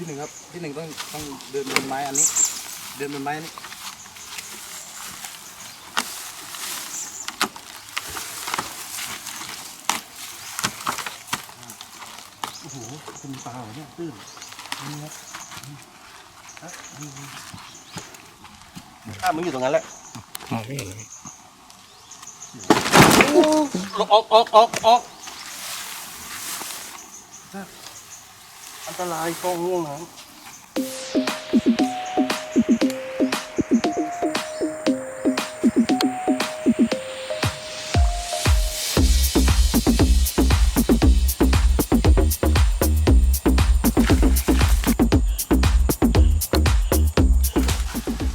พี่หนึ่งครับพี่หนึ่งต้องต้องเดินบนไม้อันนี้ เดินบนไม้นี้โอ้โหเป็นปลาเหรอเนี่ยตื้นนี่ครับฮะนี่นี่อะมึงอยู่ตรงนั้นแหละมองไม่เห็นเลยออกออกออกออก อันตรายกองง่วงน้ำ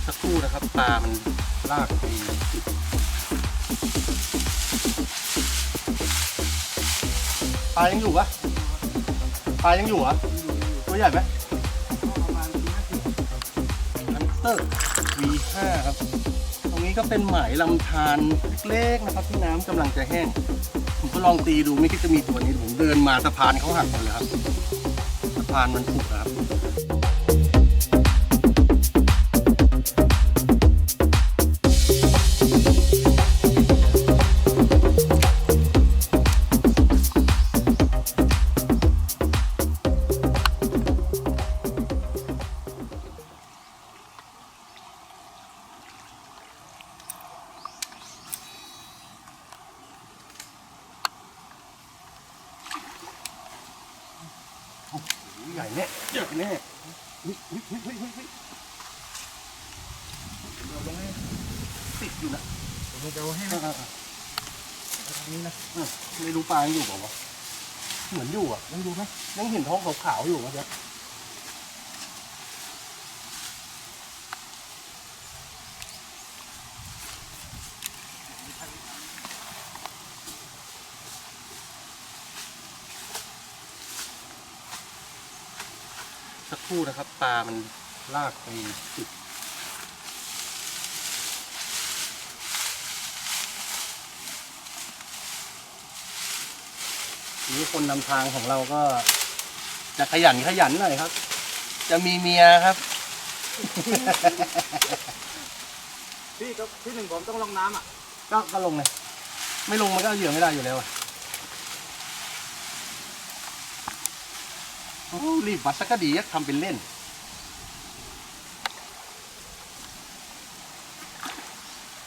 สักครู่นะครับปลามันลากไปปลายังอยู่ปะ ลายังอยู่เหรอะตัวใหญ่ไหมฮันเตอร์ V5 ครับ ตรงนี้ก็เป็นหมายลำธารเล็กๆนะครับที่น้ำกำลังจะแห้ง ผมก็ลองตีดูไม่คิดจะมีตัวนี้ผมเดินมาสะพานเขาหักหมดเลยครับ สะพานมันผุนะครับ ใหญ่แน่ใหญ่แน่อุ๊ยอุ๊ยอุ๊ยอุ๊ยอุ๊ยอุ๊ยเดี๋ยวลงให้ติดอยู่นะผมจะเอาให้อ่าอ่าอ่าทางนี้นะอะไม่รู้ปลายังอยู่เปล่าวะเหมือนอยู่อะยังดูไหมยังเห็นท้องขาวๆอยู่เมื่อ สักครู่นะครับ ปลามันลากไปติดนี่คนนำทางของเราก็ จะขยันขยันหน่อยครับ จะมีเมียครับ พี่ก็พี่หนึ่งผมต้องลงน้ำอะก็ก็ลงเลย ไม่ลงมันก็เอาเหยื่อไม่ได้อยู่แล้วอะโอ้ รีบวัดสักก็ดีอะทำเป็นเล่น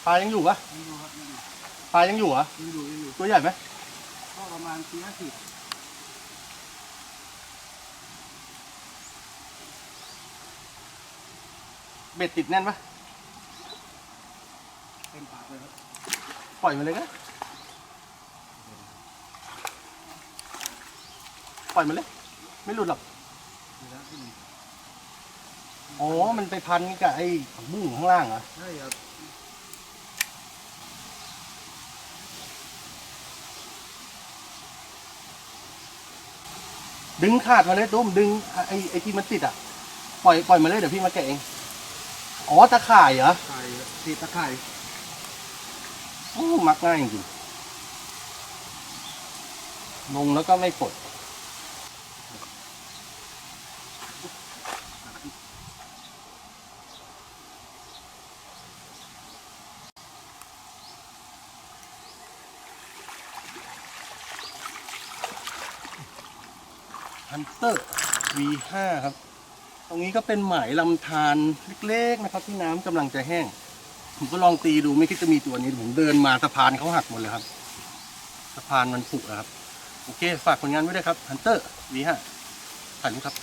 ปลายังอยู่ปะยังอยู่ครับยังอยู่ปลายังอยู่เหรอะยังอยู่ยังอยู่ตัวใหญ่ไหมก็ประมาณสี่ห้าสิบเบ็ดติดแน่นปะเต็มปากเลยครับ ปล่อยมันเลยก็ได้ปล่อยมันเลย ไม่หลุดหรอกดีแล้วพี่หนึ่งอ๋อ มันไปพันกับไอ้ผักบุ้งข้างล่างเหรอใช่ครับดึงขาดมาเลยตุ้มดึงไอ้ไอ้ที่มันติดอะ ปล่อยปล่อยมาเลยเดี๋ยวพี่มาแกะเอง อ๋อตะข่ายเหรอไข่ติดตะไคร่โอ้มักง่ายจริงๆลงแล้วก็ไม่ปลด ฮันเตอร์ V5 ครับ ตรงนี้ก็เป็นหมายลำธารเล็กๆนะครับที่น้ำกำลังจะแห้ง ผมก็ลองตีดูไม่คิดจะมีตัวนี้ผมเดินมาสะพานเขาหักหมดเลยครับ สะพานมันผุนะครับ โอเค ฝากผลงานไว้ด้วยครับฮันเตอร์ V5 ถ่ายรูปครับ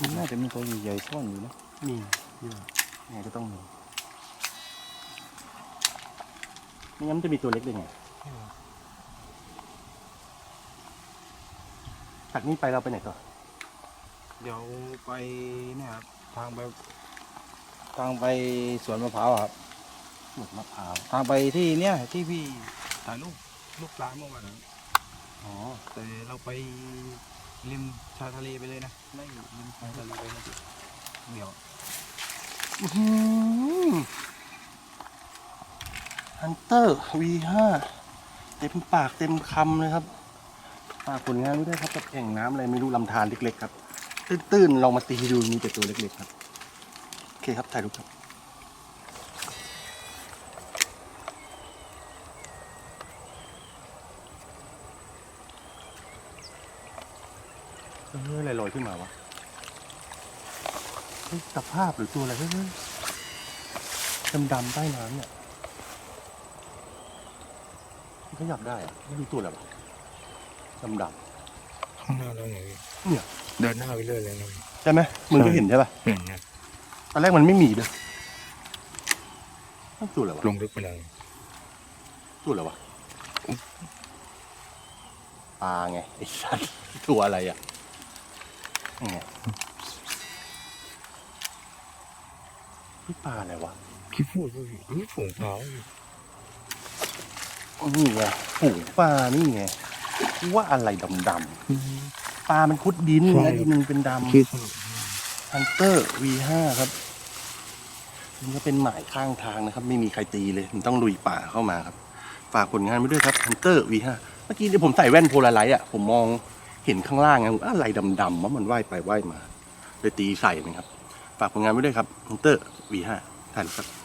มันน่าจะมีตัวใหญ่ๆซ่อนอยู่นะมีเยอะยังไงก็ต้องมีไม่งั้นมันจะมีตัวเล็กได้ไงจากนี้ไปเราไปไหนต่อ เดี๋ยวไปเนี่ยครับทางไปทางไปสวนมะพร้าวอะครับหมดมะพร้าว ทางไปที่เนี่ยที่พี่ถ่ายรูปลูกปลาเมื่อวานนะครับอ๋อ แต่เราไป ริมชายทะเลไปเลยนะไล่ริมชายทะเลไปนะเดี๋ยวฮันเตอร์ V5 เต็มปากเต็มคำเลยครับฝากผลงานไว้ด้วยครับกับแอ่งน้ำอะไรไม่รู้ลำธารเล็กๆครับ ตื้นๆลองมาตีดูมีแต่ตัวเล็กๆครับ โอเคครับถ่ายรูปครับ เอออะไรลอยขึ้นมาวะเฮ้ยตะภาพหรือตัวอะไรเฮ้ยดำๆใต้น้ำเนี่ยมันขยับได้อะไม่รู้ตัวอะไรวะดำข้างหน้าเราไงๆเนี่ยเดินหน้าไปเรื่อยเลยนะใช่ไหมมึงก็เห็นใช่ป่ะเห็นนะตอนแรกมันไม่มีเลยนั่นตัวอะไรวะลงลึกไปเลยตัวอะไรวะปลาไงไอ้สัตว์ตัวอะไรอะ นี่ไงนี่ปลาอะไรวะพี่พูดว่าอุ้ยฝูงเท้านี่ไงฝูงปลานี่ไงว่าอะไรดำๆปลามันคุดดินนะดินมันเป็นดำพี่ฮันเตอร์ V5 ครับนี่ก็เป็นหมายข้างทางนะครับ ไม่มีใครตีเลย มันต้องลุยป่าเข้ามาครับ ฝากผลงานไว้ด้วยครับฮันเตอร์ V5 เมื่อกี้ที่ผมใส่แว่นโพลาไลท์อะผมมอง เห็นข้างล่างไงอะไรดำๆว่ามันว่ายไปว่ายมาเลยตีใส่นะครับ ฝากผลงานไว้ด้วยครับฮันเตอร์ V5 ถ่ายรูปครับ